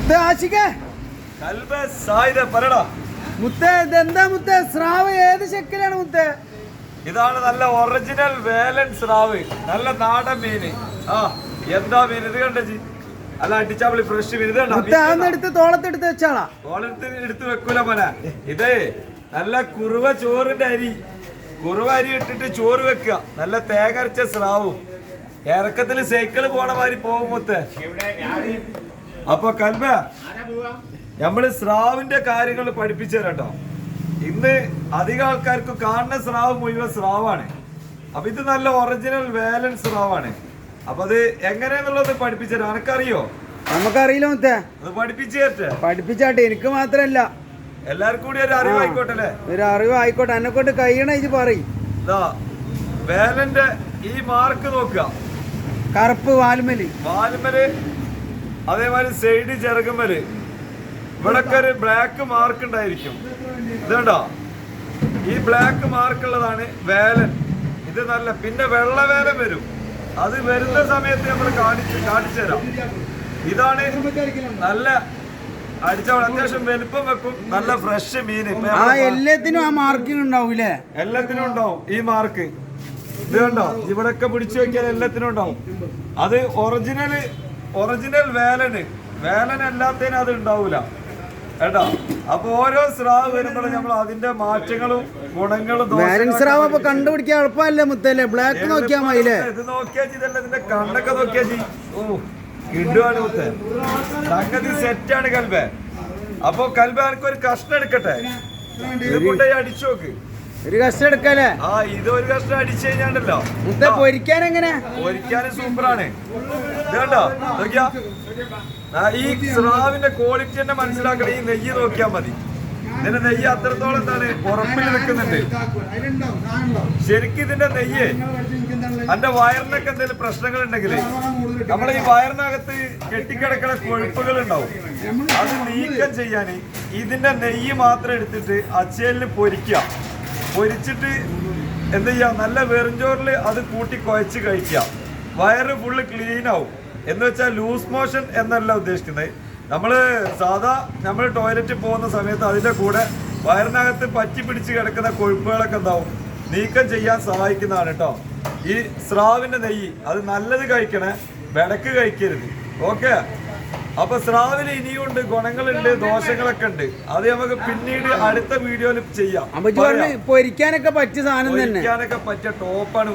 മുത്തേ ആശിക്കേ. കൽബ സായിദ പറടാ മുത്തേ ഇതെന്താ മുത്തേ? സ്രാവ് ഏത് ശക്കിലാണ് മുത്തേ? ഇതാണ് നല്ല ഒറിജിനൽ വേലൻ സ്രാവ്. നല്ല നാടൻ മീന് ആ എന്താ മീൻ? ഇത് കണ്ടി അല്ല അടിച്ചാപ്പിളി ഫ്രഷ് മീൻ. ഇത് എടുത്ത് തോളത്തെടുത്ത് വെച്ചാളാ. തോളത്ത് എടുത്ത് വെക്കൂല മോനെ. ഇത് നല്ല കുറുവ ചോറിന്റെ അരി. കുറുവ അരി ഇട്ടിട്ട് ചോറ് വെക്കുക. നല്ല തേങ്ങരച്ച സ്രാവും. ഇറക്കത്തിൽ സൈക്കിൾ പോണ മാതിരി പോകും മൊത്തേ. അപ്പൊ കൽബ നമ്മൾ സ്രാവിന്റെ കാര്യങ്ങൾ പഠിപ്പിച്ചു തരാം ഇന്ന് അധികം ആൾക്കാർക്ക് കാണുന്ന സ്രാവ് മുഴുവൻ സ്രാവാണ്. അപ്പൊ ഇത് നല്ല ഒറിജിനൽ വേലൻ സ്രാവാണ്. അപ്പൊ അത് എങ്ങനെയാന്നുള്ളത് പഠിപ്പിച്ചു തരാം. എനക്കറിയോ നമുക്കറിയില്ല മുത്തേ. അത് പഠിപ്പിച്ചു തരട്ടെ. പഠിപ്പിച്ചാട്ടെ എനിക്ക് മാത്രല്ല. എല്ലാവർക്കും കൂടി ഒരു അറിവായിക്കോട്ടെ അല്ലേ? ഒരു അറിവ് ആയിക്കോട്ടെ. എന്നെ കൊണ്ട് കഴിയണ ഇത് പറയും. വേലന്റെ ഈ മാർക്ക് നോക്കുക. കറുപ്പ് വാൽമലി. വാലുമൽ അതേമാതിരി സൈഡ് ചെറുകുമൽ ഇവിടൊക്കെ ഒരു ബ്ലാക്ക് മാർക്ക് ഉണ്ടായിരിക്കും. ഇതുണ്ടോ ഈ ബ്ലാക്ക് മാർക്ക് ഉള്ളതാണ് വേലൻ. ഇത് നല്ല പിന്നെ വെള്ള വേലൻ വരും. അത് വരുന്ന സമയത്ത് നമ്മൾ കാണിച്ച് കാണിച്ചു തരാം. ഇതാണ് നല്ല അടിച്ചവൾ അത്യാവശ്യം വലുപ്പം വെക്കും നല്ല ഫ്രഷ് മീൻ. എല്ലാത്തിനും ആ മാർക്കിംഗ് ഉണ്ടാവൂലേ എല്ലാത്തിനും ഉണ്ടാവും ഈ മാർക്ക് ഇത് കണ്ടോ? ഇവിടൊക്കെ പിടിച്ചു വെക്കാൻ എല്ലാത്തിനും ഉണ്ടാവും. അത് ഒറിജിനൽ ഒറിജിനൽ വേലന് വേലൻ അല്ലാത്തതിന് അത് ഉണ്ടാവൂല. കേട്ടോ? അപ്പൊ ഓരോ സ്രാവ് വരുമ്പോഴും നമ്മൾ അതിന്റെ മാറ്റങ്ങളും ഗുണങ്ങളും വേലൻ സ്രാവ് അപ്പൊ കണ്ടുപിടിക്കാൻ എളുപ്പമല്ലേ മുത്തല്ലേ? ബ്ലാക്ക് നോക്കിയാ മതിയില്ലേ? ഇത് നോക്കിയാ ചെയ്തല്ല ഇതിന്റെ കണ്ണൊക്കെ നോക്കിയാ ചെയ് ഓ കിടുവാണ് മുത്തേ. സംഗതി സെറ്റാണ് കൽബേ. അപ്പൊ കൽബ എനിക്ക് ഒരു കഷ്ണം എടുക്കട്ടെ? അടിച്ചു നോക്ക്. ഒരു കഷ്ടം എടുക്കല്ലേ? ആ ഇത് ഒരു കഷ്ടം അടിച്ചു കഴിഞ്ഞാണ്ടല്ലോ. മുത്ത പൊരിക്കാൻ എങ്ങനെ പൊരിക്കാൻ സൂപ്പറാണ്. ഇത് കണ്ടോ? നോക്കിയാ. ഈ സ്രാവിന്റെ ക്വാളിറ്റി തന്നെ മനസ്സിലാക്കണം. ഈ നെയ്യ് നോക്കിയാ മതി. ഇതിന്റെ നെയ്യ് അത്രത്തോളം എന്താണ് ഉറപ്പിൽ നിൽക്കുന്നുണ്ട്. ശരിക്കും ഇതിന്റെ നെയ്യ് എന്റെ വയറിനൊക്കെ എന്തെങ്കിലും പ്രശ്നങ്ങൾ ഉണ്ടെങ്കിൽ നമ്മളെ ഈ വയറിനകത്ത് കെട്ടിക്കിടക്കുന്ന കൊഴുപ്പുകൾ ഉണ്ടാവും. അത് നീക്കം ചെയ്യാൻ ഇതിന്റെ നെയ്യ് മാത്രം എടുത്തിട്ട് അച്ചേലിന് പൊരിക്കുക. പൊരിച്ചിട്ട് എന്ത് ചെയ്യാം? നല്ല വെറുംചോറിൽ അത് കൂട്ടി കുഴച്ച് കഴിക്കുക വയറ് ഫുള്ള് ക്ലീൻ ആവും. എന്ന് വെച്ചാൽ ലൂസ് മോഷൻ എന്നല്ല ഉദ്ദേശിക്കുന്നത്. നമ്മൾ സാധാ നമ്മൾ ടോയ്ലറ്റിൽ പോകുന്ന സമയത്ത് അതിന്റെ കൂടെ വയറിനകത്ത് പറ്റി പിടിച്ച് കിടക്കുന്ന കൊഴുപ്പുകളൊക്കെ ഉണ്ടാവും നീക്കം ചെയ്യാൻ സഹായിക്കുന്നതാണ് കേട്ടോ ഈ സ്രാവിന്റെ നെയ്യ് അത് നല്ലത് കഴിക്കണേ. വിടക്ക് കഴിക്കരുത്. ഓക്കെ? അപ്പൊ സ്രാവിന് ഇനിയുണ്ട് ഗുണങ്ങളുണ്ട് ദോഷങ്ങളൊക്കെ ഉണ്ട്. അത് നമുക്ക് പിന്നീട് അടുത്ത വീഡിയോയിൽ ചെയ്യാം. പൊരിക്കാനൊക്കെ പറ്റിയ സാധനം തന്നെ. ഒഴിക്കാനൊക്കെ പറ്റിയ ടോപ്പാണ്